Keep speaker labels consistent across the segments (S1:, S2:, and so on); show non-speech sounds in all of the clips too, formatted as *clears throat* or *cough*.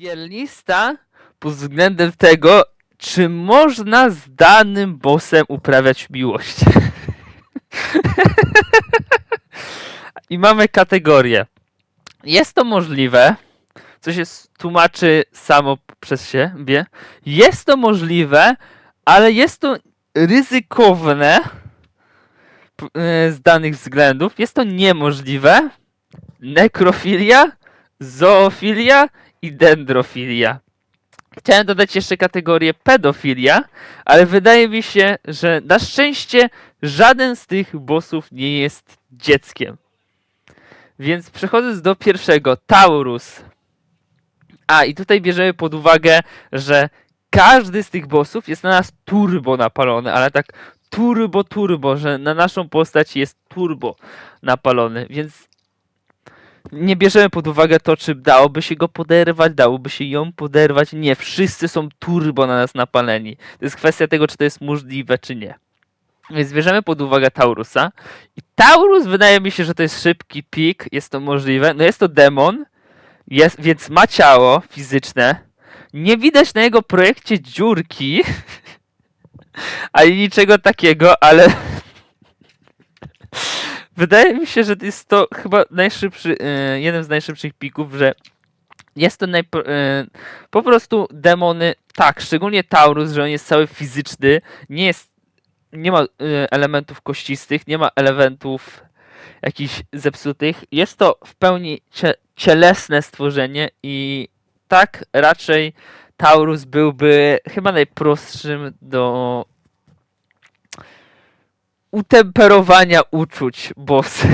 S1: tier pod względem tego, czy można z danym bossem uprawiać miłość. *laughs* I mamy kategorię. Jest to możliwe, co się tłumaczy samo przez siebie. Jest to możliwe, ale jest to ryzykowne e, z danych względów. Jest to niemożliwe. Nekrofilia, zoofilia i dendrofilia. Chciałem dodać jeszcze kategorię pedofilia, ale wydaje mi się, że na szczęście żaden z tych bossów nie jest dzieckiem. Więc przechodząc do pierwszego, Taurus. A i tutaj bierzemy pod uwagę, że każdy z tych bossów jest na nas turbo napalony, ale tak turbo, turbo, że na naszą postać jest turbo napalony, więc nie bierzemy pod uwagę to, czy dałoby się go poderwać, dałoby się ją poderwać. Nie, wszyscy są turbo na nas napaleni. To jest kwestia tego, czy to jest możliwe, czy nie. Więc bierzemy pod uwagę Taurusa. I Taurus wydaje mi się, że to jest szybki pik, jest to możliwe. No jest to demon, jest, więc ma ciało fizyczne. Nie widać na jego projekcie dziurki, *laughs* ani niczego takiego, ale wydaje mi się, że jest to chyba najszybszy, e, jeden z najszybszych pików, że jest to e, po prostu demony, tak, szczególnie Taurus, że on jest cały fizyczny, nie jest, nie ma e, elementów kościstych, nie ma elementów jakichś zepsutych. Jest to w pełni cie, cielesne stworzenie i tak raczej Taurus byłby chyba najprostszym do utemperowania uczuć boss. *laughs*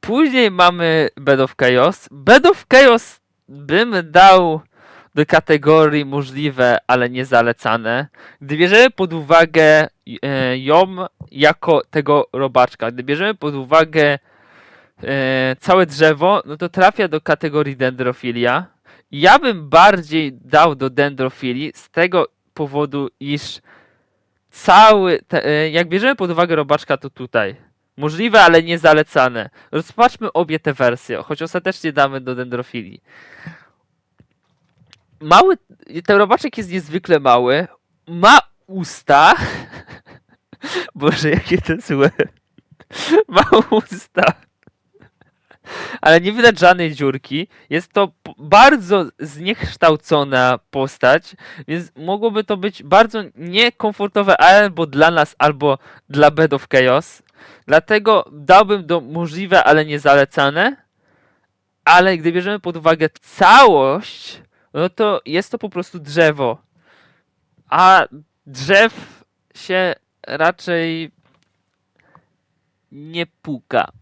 S1: Później mamy Bed of Chaos. Bed of Chaos bym dał do kategorii możliwe, ale nie zalecane. Gdy bierzemy pod uwagę e, ją jako tego robaczka, gdy bierzemy pod uwagę e, całe drzewo, no to trafia do kategorii dendrofilia. Ja bym bardziej dał do dendrofilii z tego powodu, iż cały, te, e, jak bierzemy pod uwagę robaczka, to tutaj. Możliwe, ale nie zalecane. Rozpatrzmy obie te wersje, choć ostatecznie damy do dendrofilii. Mały, ten robaczek jest niezwykle mały, ma usta. *laughs* Boże, jakie to złe. *laughs* Ma usta. Ale nie widać żadnej dziurki. Jest to bardzo zniekształcona postać, więc mogłoby to być bardzo niekomfortowe albo dla nas, albo dla Bed of Chaos. Dlatego dałbym do możliwe, ale nie zalecane. Ale gdy bierzemy pod uwagę całość, no to jest to po prostu drzewo. A drzew się raczej nie puka.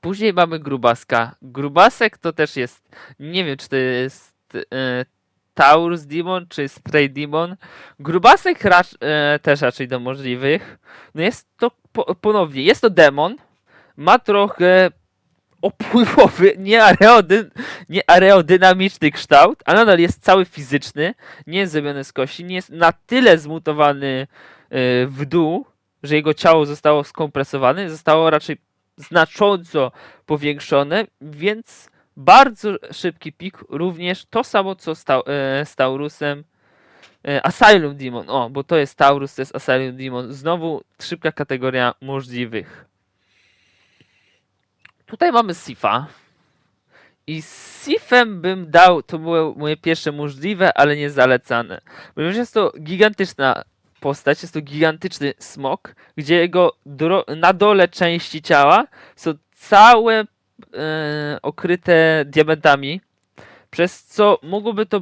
S1: Później mamy grubaska. Grubasek to też jest, nie wiem czy to jest e, Taurus Demon czy Stray Demon. Grubasek e, też raczej do możliwych. No jest to po, ponownie, jest to demon. Ma trochę opływowy, nie, nie aerodynamiczny kształt, a nadal jest cały fizyczny. Nie jest zrobiony z kości, nie jest na tyle zmutowany e, w dół, że jego ciało zostało skompresowane, zostało raczej znacząco powiększone, więc bardzo szybki pik, również to samo co z, e, z Taurusem. E, Asylum Demon, o, bo to jest Taurus, to jest Asylum Demon. Znowu szybka kategoria możliwych. Tutaj mamy Sifa. I Sifem bym dał, to było moje pierwsze możliwe, ale nie zalecane. Ponieważ jest to gigantyczna postać, jest to gigantyczny smok, gdzie jego na dole części ciała są całe e, okryte diamentami, przez co mogłoby to.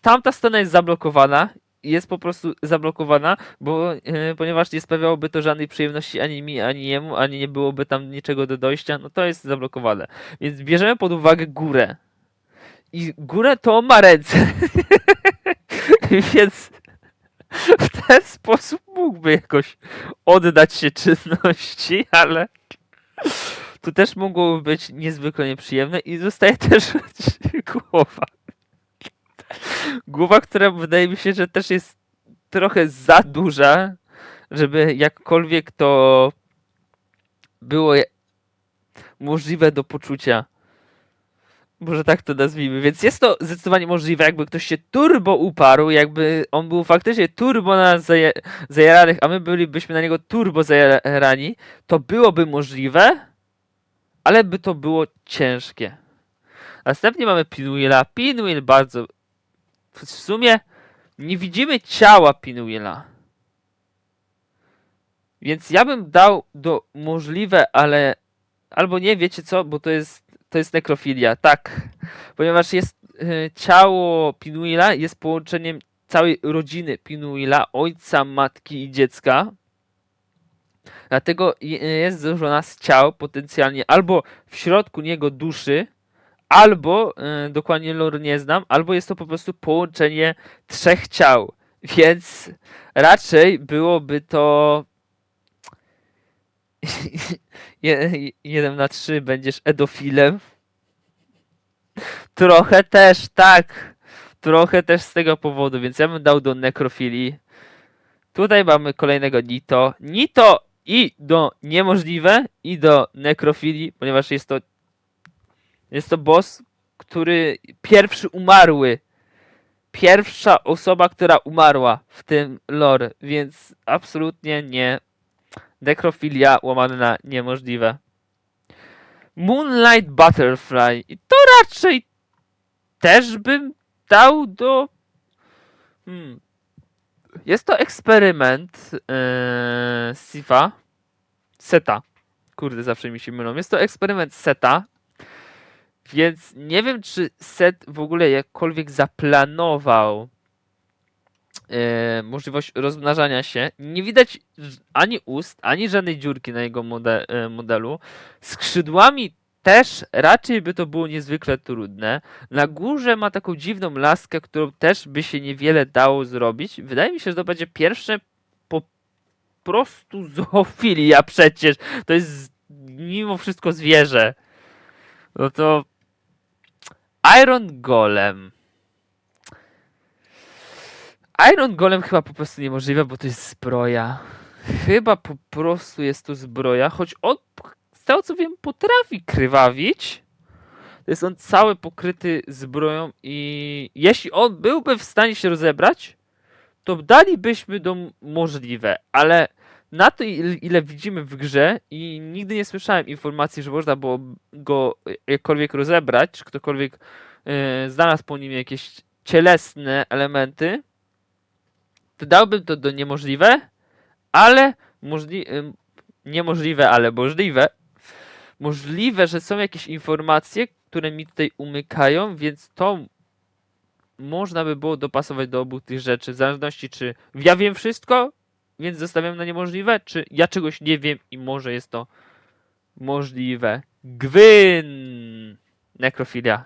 S1: Tamta strona jest zablokowana. Jest po prostu zablokowana, bo, e, ponieważ nie sprawiałoby to żadnej przyjemności ani mi, ani jemu, ani nie byłoby tam niczego do dojścia, no to jest zablokowane. Więc bierzemy pod uwagę górę. I górę to ma ręce. *laughs* Więc w ten sposób mógłby jakoś oddać się czynności, ale tu też mogłoby być niezwykle nieprzyjemne i zostaje też *laughs* głowa. Głowa, która wydaje mi się, że też jest trochę za duża, żeby jakkolwiek to było możliwe do poczucia. Może tak to nazwijmy. Więc jest to zdecydowanie możliwe, jakby ktoś się turbo uparł, jakby on był faktycznie turbo na zaje zajaranych, a my bylibyśmy na niego turbo zajarani, to byłoby możliwe, ale by to było ciężkie. Następnie mamy Pinwheela. Pinwheel bardzo... W sumie nie widzimy ciała Pinwheela. Więc ja bym dał do możliwe, ale albo nie, wiecie co, bo to jest to jest nekrofilia, tak. Ponieważ jest e, ciało Pinwheela jest połączeniem całej rodziny Pinwheela, ojca, matki i dziecka. Dlatego je- jest złożona z ciał potencjalnie albo w środku niego duszy, albo e, dokładnie lore nie znam, albo jest to po prostu połączenie trzech ciał. Więc raczej byłoby to jeden na trzy będziesz edofilem. Trochę też, tak. Trochę też z tego powodu, więc ja bym dał do nekrofilii. Tutaj mamy kolejnego Nito. Nito i do niemożliwe, i do nekrofilii, ponieważ jest to jest to boss, który pierwszy umarły. Pierwsza osoba, która umarła w tym lore, więc absolutnie nie Nekrofilia łamane na niemożliwe. Moonlight Butterfly. I to raczej też bym dał do. Hmm. Jest to eksperyment yy, Sifa. Seta. Kurde, zawsze mi się mylą. Jest to eksperyment Seta. Więc nie wiem, czy Set w ogóle jakkolwiek zaplanował e, możliwość rozmnażania się. Nie widać ani ust, ani żadnej dziurki na jego mode, e, modelu. Skrzydłami też raczej by to było niezwykle trudne. Na górze ma taką dziwną laskę, którą też by się niewiele dało zrobić. Wydaje mi się, że to będzie pierwsze po prostu zoofilia przecież. To jest mimo wszystko zwierzę. No to Iron Golem. Iron Golem chyba po prostu niemożliwe, bo to jest zbroja. Chyba po prostu jest to zbroja, choć on, z tego co wiem, potrafi krwawić. To jest on cały pokryty zbroją i jeśli on byłby w stanie się rozebrać, to dalibyśmy m- możliwe, ale na to ile, widzimy w grze i nigdy nie słyszałem informacji, że można było go jakkolwiek rozebrać, czy ktokolwiek e, znalazł po nim jakieś cielesne elementy, dałbym to do niemożliwe, ale możli- ym, niemożliwe, ale możliwe. Możliwe, że są jakieś informacje, które mi tutaj umykają, więc to można by było dopasować do obu tych rzeczy, w zależności czy ja wiem wszystko, więc zostawiam na niemożliwe, czy ja czegoś nie wiem i może jest to możliwe. Gwyn! Nekrofilia.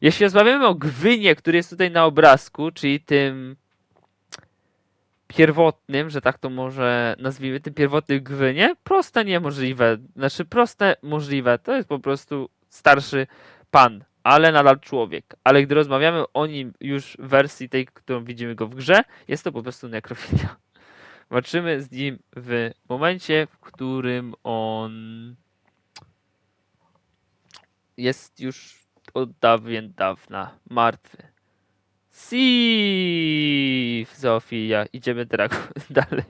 S1: Jeśli rozmawiamy o gwynie, który jest tutaj na obrazku, czyli tym pierwotnym, że tak to może nazwijmy, tym pierwotnym gwynie, proste niemożliwe. Znaczy proste możliwe. To jest po prostu starszy pan, ale nadal człowiek. Ale gdy rozmawiamy o nim już w wersji tej, którą widzimy go w grze, jest to po prostu nekrofilia. *laughs* Walczymy z nim w momencie, w którym on jest już od dawien dawna martwy. Sif, Zofia. Idziemy dragon *laughs* dalej.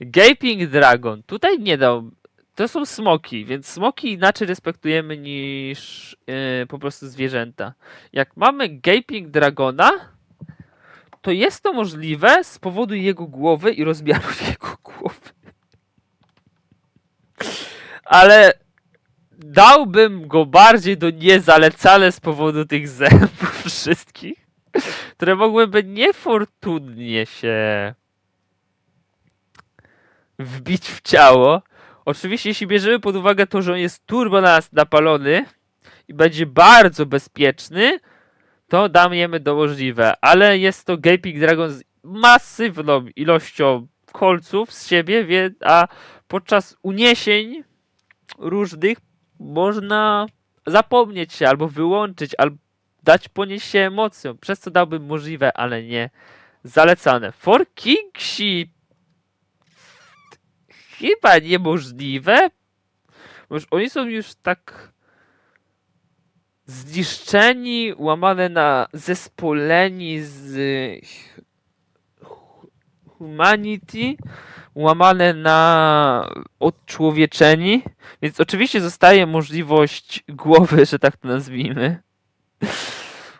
S1: Gaping Dragon. Tutaj nie dał. To są smoki, więc smoki inaczej respektujemy niż yy, po prostu zwierzęta. Jak mamy Gaping Dragona, to jest to możliwe z powodu jego głowy i rozmiarów *laughs* jego głowy. Ale dałbym go bardziej do niezalecane z powodu tych zębów *laughs* wszystkich, które mogłyby niefortunnie się wbić w ciało. Oczywiście, jeśli bierzemy pod uwagę to, że on jest turbo na nas napalony i będzie bardzo bezpieczny, to damy do możliwe. Ale jest to Gaping Dragon z masywną ilością kolców z siebie, a podczas uniesień różnych można zapomnieć się albo wyłączyć, albo dać ponieść się emocjom, przez co dałbym możliwe, ale nie zalecane. For Kingsi! Chyba niemożliwe, bo już oni są już tak zniszczeni, łamane na zespoleni z hu- humanity, łamane na odczłowieczeni, więc oczywiście zostaje możliwość głowy, że tak to nazwijmy.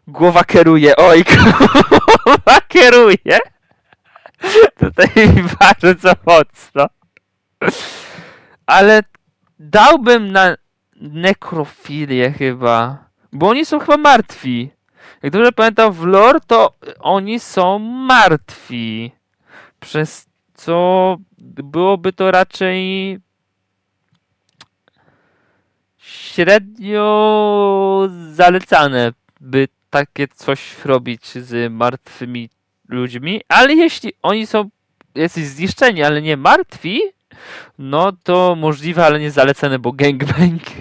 S1: Głowa kieruje, oj, *laughs* głowa kieruje. Tutaj bardzo mocno. Ale dałbym na nekrofilię chyba. Bo oni są chyba martwi. Jak dobrze pamiętam w lore, to oni są martwi. Przez co byłoby to raczej średnio zalecane, by takie coś robić z martwymi ludźmi, ale jeśli oni są jacyś zniszczeni, ale nie martwi, no to możliwe, ale nie zalecane, bo gangbang. *laughs*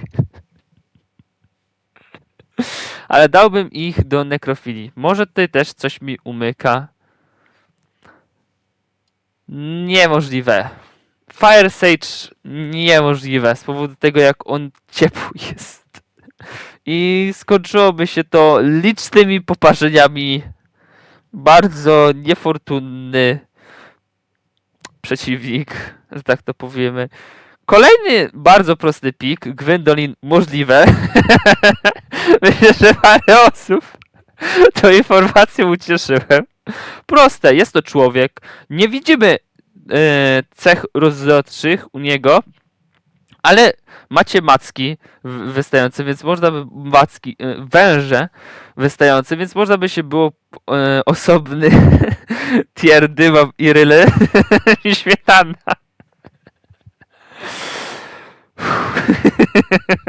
S1: ale dałbym ich do nekrofilii. Może tutaj też coś mi umyka. Niemożliwe. Fire Sage niemożliwe z powodu tego, jak on ciepły *laughs* jest. I skończyłoby się to licznymi poparzeniami. Bardzo niefortunny przeciwnik, że tak to powiemy. Kolejny bardzo prosty pik, Gwendolyn możliwe. *laughs* Myślę, że parę osób tą informacją ucieszyłem. Proste, jest to człowiek. Nie widzimy e, cech rozrodczych u niego, ale macie macki wystające, więc można by macki, e, węże wystające, więc można by się było e, osobny *laughs* tier dyma i ryle *laughs* śmietana. *laughs*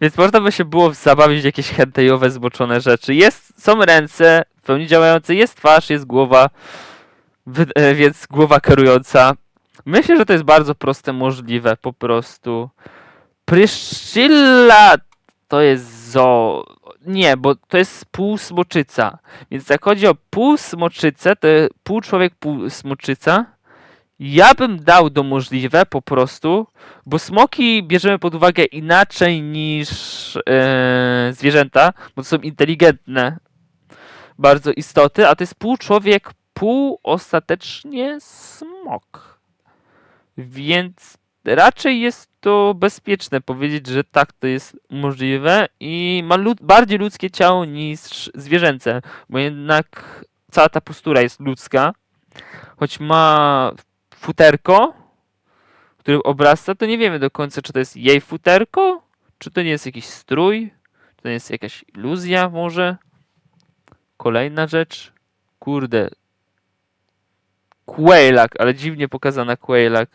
S1: Więc można by się było zabawić w jakieś hentejowe, zboczone rzeczy. Jest, są ręce w pełni działające, jest twarz, jest głowa, e, więc głowa kierująca. Myślę, że to jest bardzo proste, możliwe po prostu. Pryszcilla to jest zo... Nie, bo to jest półsmoczyca. Więc jak chodzi o półsmoczycę, to pół człowiek, pół smoczyca. Ja bym dał do możliwe po prostu, bo smoki bierzemy pod uwagę inaczej niż e, zwierzęta, bo to są inteligentne bardzo istoty, a to jest pół człowiek, pół ostatecznie smok. Więc raczej jest to bezpieczne powiedzieć, że tak to jest możliwe i ma lud- bardziej ludzkie ciało niż zwierzęce, bo jednak cała ta postura jest ludzka, choć ma futerko, którym obrasta, to nie wiemy do końca, czy to jest jej futerko, czy to nie jest jakiś strój, czy to nie jest jakaś iluzja może. Kolejna rzecz. Kurde. Quailak, ale dziwnie pokazana Quailak.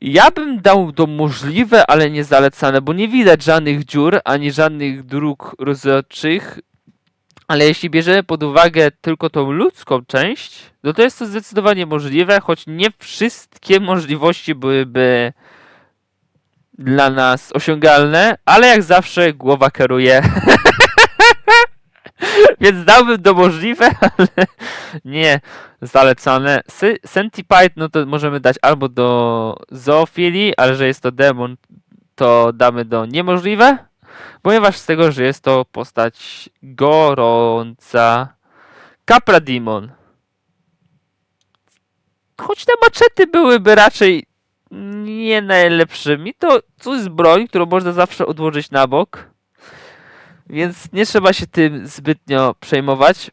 S1: Ja bym dał to możliwe, ale nie zalecane, bo nie widać żadnych dziur, ani żadnych dróg rozrodczych. Ale jeśli bierzemy pod uwagę tylko tą ludzką część, no to jest to zdecydowanie możliwe, choć nie wszystkie możliwości byłyby dla nas osiągalne, ale jak zawsze głowa kieruje. *laughs* Więc dałbym to możliwe, *laughs* ale nie zalecane. Centipede, no to możemy dać albo do zoofilii, ale że jest to demon, to damy do niemożliwe, ponieważ z tego, że jest to postać gorąca. Capra Demon. Choć te maczety byłyby raczej nie najlepszymi, to to jest broń, którą można zawsze odłożyć na bok. Więc nie trzeba się tym zbytnio przejmować.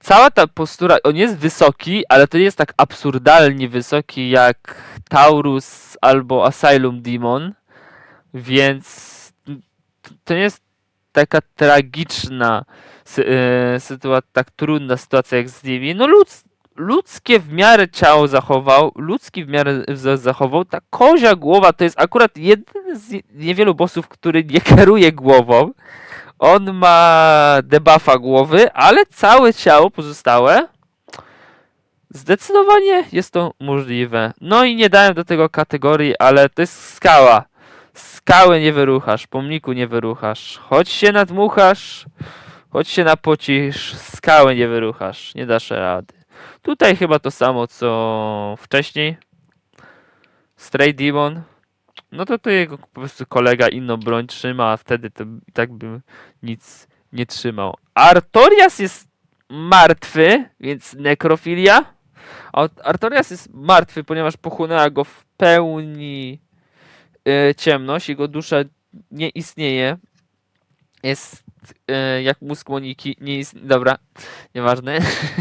S1: Cała ta postura, on jest wysoki, ale to nie jest tak absurdalnie wysoki jak Taurus albo Asylum Demon. Więc to nie jest taka tragiczna e, sytuacja, tak trudna sytuacja jak z nimi. No ludz, ludzkie w miarę ciało zachował, ludzki w miarę wzrost zachował. Ta kozia głowa to jest akurat jeden z nie- niewielu bossów, który nie kieruje głową. On ma debuffa głowy, ale całe ciało pozostałe zdecydowanie jest to możliwe. No i nie dałem do tego kategorii, ale to jest skała. Skały nie wyruchasz, pomniku nie wyruchasz. Choć się nadmuchasz, choć się napocisz, skały nie wyruchasz. Nie dasz rady. Tutaj chyba to samo co wcześniej. Stray Demon. no to to jego po prostu kolega inną broń trzyma, a wtedy to i tak by nic nie trzymał. Artorias jest martwy, więc nekrofilia. Artorias jest martwy, ponieważ pochłonęła go w pełni ciemność. Jego dusza nie istnieje. Jest e, jak mózg Moniki. Nie istnieje. Dobra, nieważne.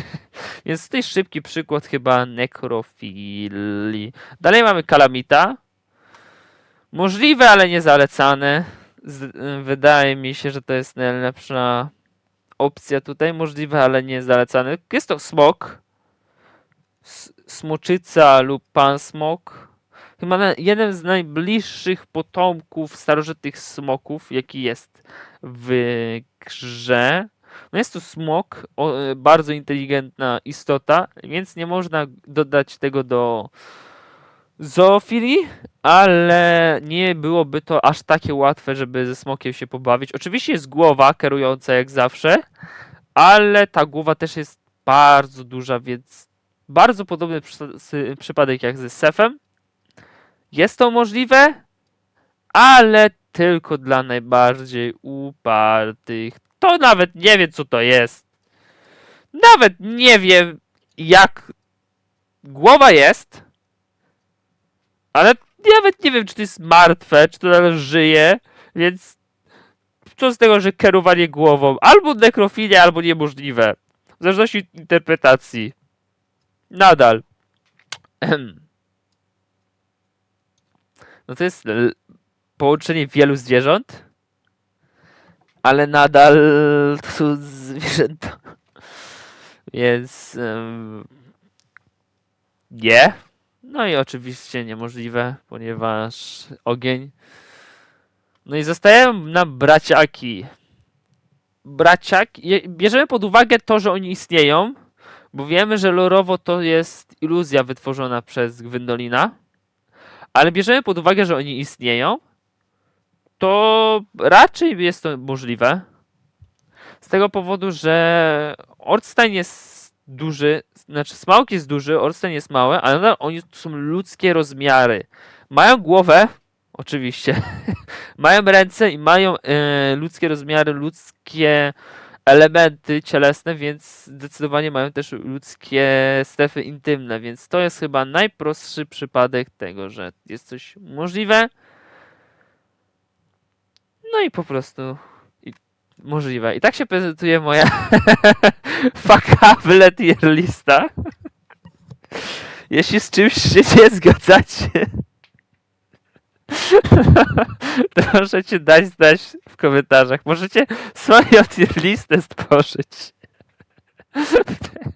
S1: *laughs* Więc tutaj szybki przykład chyba nekrofilii. Dalej mamy kalamita. Możliwe, ale nie zalecane. Y, wydaje mi się, że to jest najlepsza opcja tutaj. Możliwe, ale nie zalecane. Jest to smok. S- Smoczyca lub pan smok. Chyba jeden z najbliższych potomków starożytnych smoków, jaki jest w grze. No jest to smok, bardzo inteligentna istota, więc nie można dodać tego do zoofilii, ale nie byłoby to aż takie łatwe, żeby ze smokiem się pobawić. Oczywiście jest głowa kierująca jak zawsze, ale ta głowa też jest bardzo duża, więc bardzo podobny przypadek jak ze Sefem. Jest to możliwe, ale tylko dla najbardziej upartych. To nawet nie wie, co to jest. Nawet nie wiem, jak głowa jest, ale nawet nie wiem, czy to jest martwe, czy to nawet żyje, więc co z tego, że kierowanie głową? Albo nekrofilia, albo niemożliwe. W zależności od interpretacji. Nadal. *clears throat* No to jest połączenie wielu zwierząt, ale nadal to są zwierzęta. Więc em, nie. No i oczywiście niemożliwe, ponieważ ogień. No i zostają nam braciaki. Braciak, bierzemy pod uwagę to, że oni istnieją, bo wiemy, że lorowo to jest iluzja wytworzona przez Gwendolina, ale bierzemy pod uwagę, że oni istnieją, to raczej jest to możliwe. Z tego powodu, że Ortstein jest duży, znaczy Smaug jest duży, Ortstein jest mały, ale nadal oni to są ludzkie rozmiary. Mają głowę, *laughs* oczywiście, *laughs* mają ręce i mają e, ludzkie rozmiary, ludzkie elementy cielesne, więc zdecydowanie mają też ludzkie strefy intymne, więc to jest chyba najprostszy przypadek tego, że jest coś możliwe. No i po prostu i możliwe. I tak się prezentuje moja *laughs* fakable tier lista. Jeśli z czymś się nie zgadzacie, *laughs* to możecie dać znać w komentarzach. Możecie swoją listę stworzyć. *laughs*